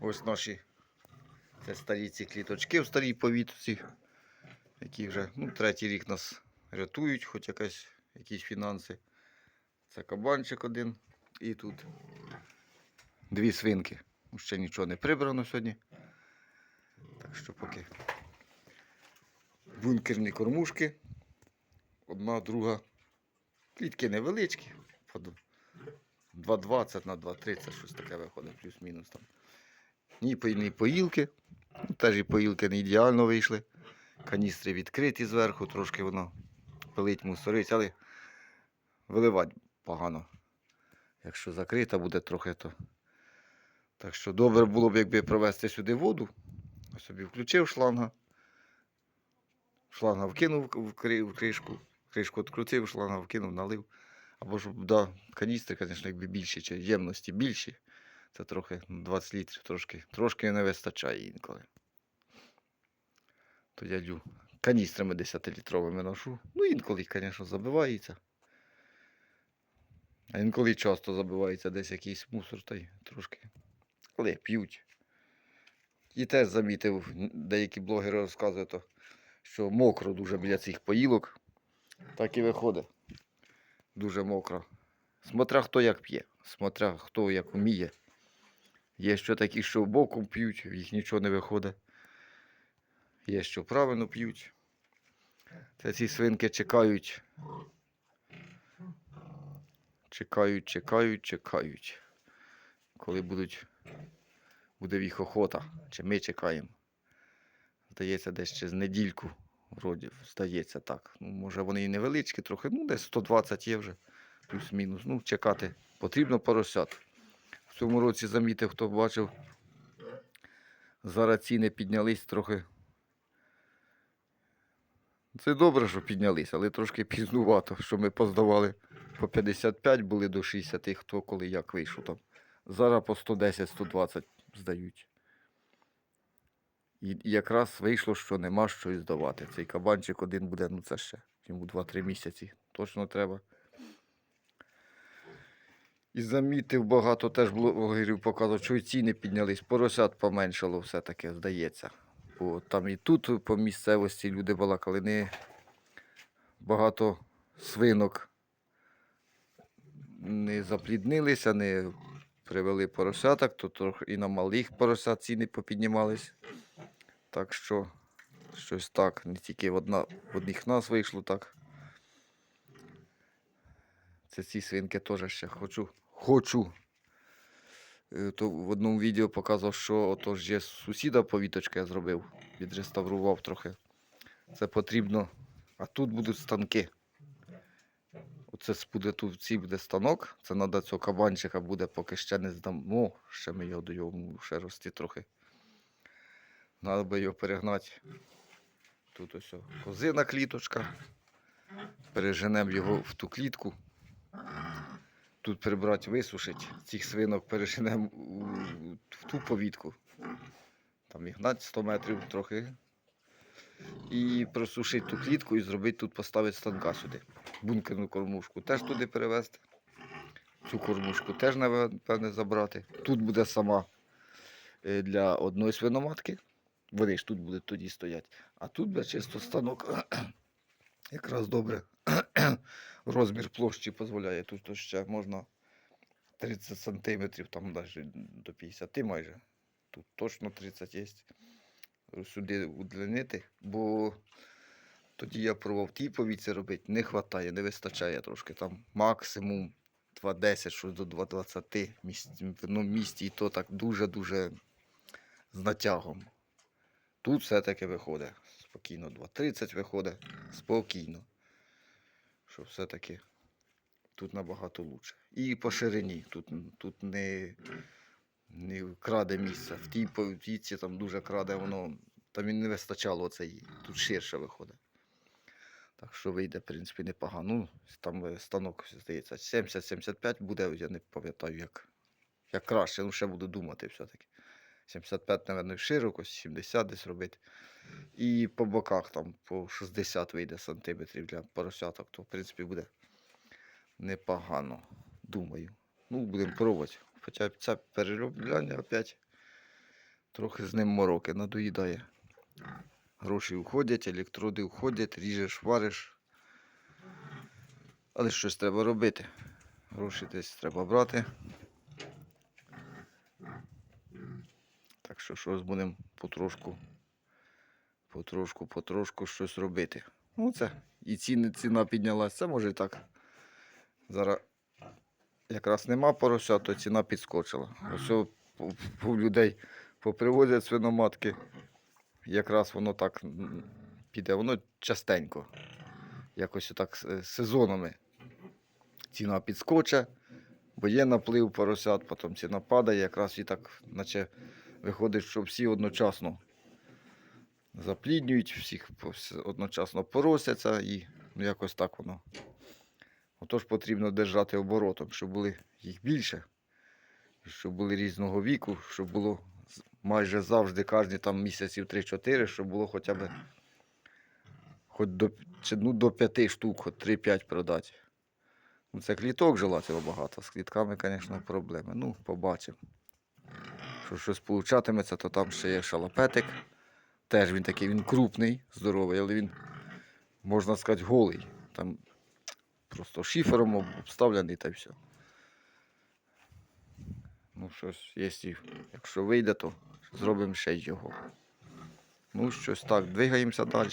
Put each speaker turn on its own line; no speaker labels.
Ось наші це старі ці кліточки в старій повітці, які вже ну, третій рік нас рятують, хоч якась, якісь фінанси. Це кабанчик один і тут дві свинки. Ще нічого не прибрано сьогодні. Так що поки бункерні кормушки. Одна, друга. Клітки невеличкі. 2,20 на 2,30, щось таке виходить, плюс-мінус там. По- поїлки. Теж і поїлки не ідеально вийшли. Каністри відкриті зверху, трошки воно пилить мусорить, але виливати погано. Якщо закрита буде трохи, то. Так що добре було б, якби провести сюди воду. Собі включив шланга. Шланга вкинув в кришку. Кришку відкрутив, шланга вкинув, налив. Або ж, да, каністри, звісно, якби більші, чи ємності більші. Це трохи ну, 20 літрів, трошки, трошки не вистачає інколи. То я лю каністрами 10-літровими ношу. Ну, інколи, звісно, забивається. А інколи часто забивається десь якийсь мусор, та трошки. Але п'ють. І теж замітив, деякі блогери розказують, що мокро дуже біля цих поїлок. Так і виходить. Дуже мокро. Смотря хто як п'є, смотря хто як вміє. Є що такі, що боком п'ють, їх нічого не виходить. Є, що правильно п'ють. Це ці свинки чекають. Чекають, чекають, чекають. Коли будуть, буде їх охота, чи ми чекаємо. Здається, десь через недільку, вроді, здається так. Ну, може вони і невеличкі трохи, ну десь 120 є вже, плюс-мінус. Ну, чекати потрібно поросят. Цьому році замітив, хто бачив, зараз ціни піднялись трохи. Це добре, що піднялись, але трошки пізнувато, що ми поздавали по 55 були до 60, хто коли як вийшов там. Зараз по 110-120 здають. І якраз вийшло, що нема що здавати. Цей кабанчик один буде, ну це ще йому 2-3 місяці. Точно треба. І замітив багато теж блогерів показував, що і ціни піднялись. Поросят поменшало все-таки, здається. Бо там і тут по місцевості люди балакали, не багато свинок не запліднилися, не привели поросяток, то трохи і на малих поросят ціни попіднімались. Так що щось так, не тільки в, одна, в одних нас вийшло так. Це ці свинки теж ще хочу. Хочу. Е, То в одному відео показував, що отож є сусіда повіточка я зробив, відреставрував трохи. Це потрібно. А тут будуть станки. Оце буде тут цей буде станок. Це треба цього кабанчика буде, поки ще не здамо. Ще ми його до його ще рости трохи. Треба би його перегнати. Тут ось козина кліточка. Переженемо його в ту клітку. Тут прибрати, висушити. Цих свинок переженемо в ту повітку. Там їх гнать 100 метрів трохи. І просушити ту клітку і зробити тут, поставити станка сюди. Бункерну кормушку теж туди перевезти. Цю кормушку теж, напевне, забрати. Тут буде сама е, для одної свиноматки. Вони ж тут будуть тоді стояти. А тут буде чисто станок. Якраз добре. Розмір площі дозволяє. Тут ще можна 30 сантиметрів, там навіть до 50 майже. Тут точно 30 є. Сюди удлинити, бо тоді я пробував тій повіці робити, не вистачає, не вистачає трошки. Там максимум 2,10, щось до 2,20 місць, в одному місті, і то так дуже-дуже з натягом. Тут все-таки виходить спокійно, 2,30 виходить спокійно. Що все-таки тут набагато краще. І по ширині тут, тут не, не краде місце. В тій повіці там дуже краде воно. Там і не вистачало оцеї. Тут ширше виходить. Так що вийде, в принципі, непогано. Ну, там е, станок, здається, 70-75 буде, я не пам'ятаю, як, як краще, ну ще буду думати все-таки. 75, мабуть, широко, 70 десь робити. І по боках там по 60 вийде сантиметрів для поросяток, то в принципі буде непогано, думаю. Ну, будемо пробувати. Хоча це переробляння опять Трохи з ним мороки надоїдає. Гроші уходять, електроди уходять, ріжеш, вариш. Але щось треба робити. Гроші десь треба брати. Так що щось будемо потрошку, потрошку, потрошку щось робити. Ну це і ціни, ціна піднялась. Це може і так. Зараз якраз нема порося, то ціна підскочила. Ось у- людей попривозять свиноматки. Якраз воно так піде, воно частенько. Якось отак с- сезонами. Ціна підскоче, бо є наплив поросят, потім ціна падає, якраз і так, наче виходить, що всі одночасно запліднюють, всіх одночасно поросяться і ну, якось так воно. Отож потрібно держати оборотом, щоб були їх більше, щоб були різного віку, щоб було майже завжди, кожні там місяців 3-4, щоб було хоча б хоч до, ну, до 5 штук, хоч 3-5 продати. Ну, це кліток желательно багато. З клітками, звісно, проблеми. Ну, побачимо. Що щось получатиметься, то там ще є шалапетик. Теж він такий, він крупний, здоровий, але він, можна сказати, голий. Там просто шифером обставлений та все. Ну, щось, якщо, якщо вийде, то зробимо ще його. Ну, щось так, двигаємося далі.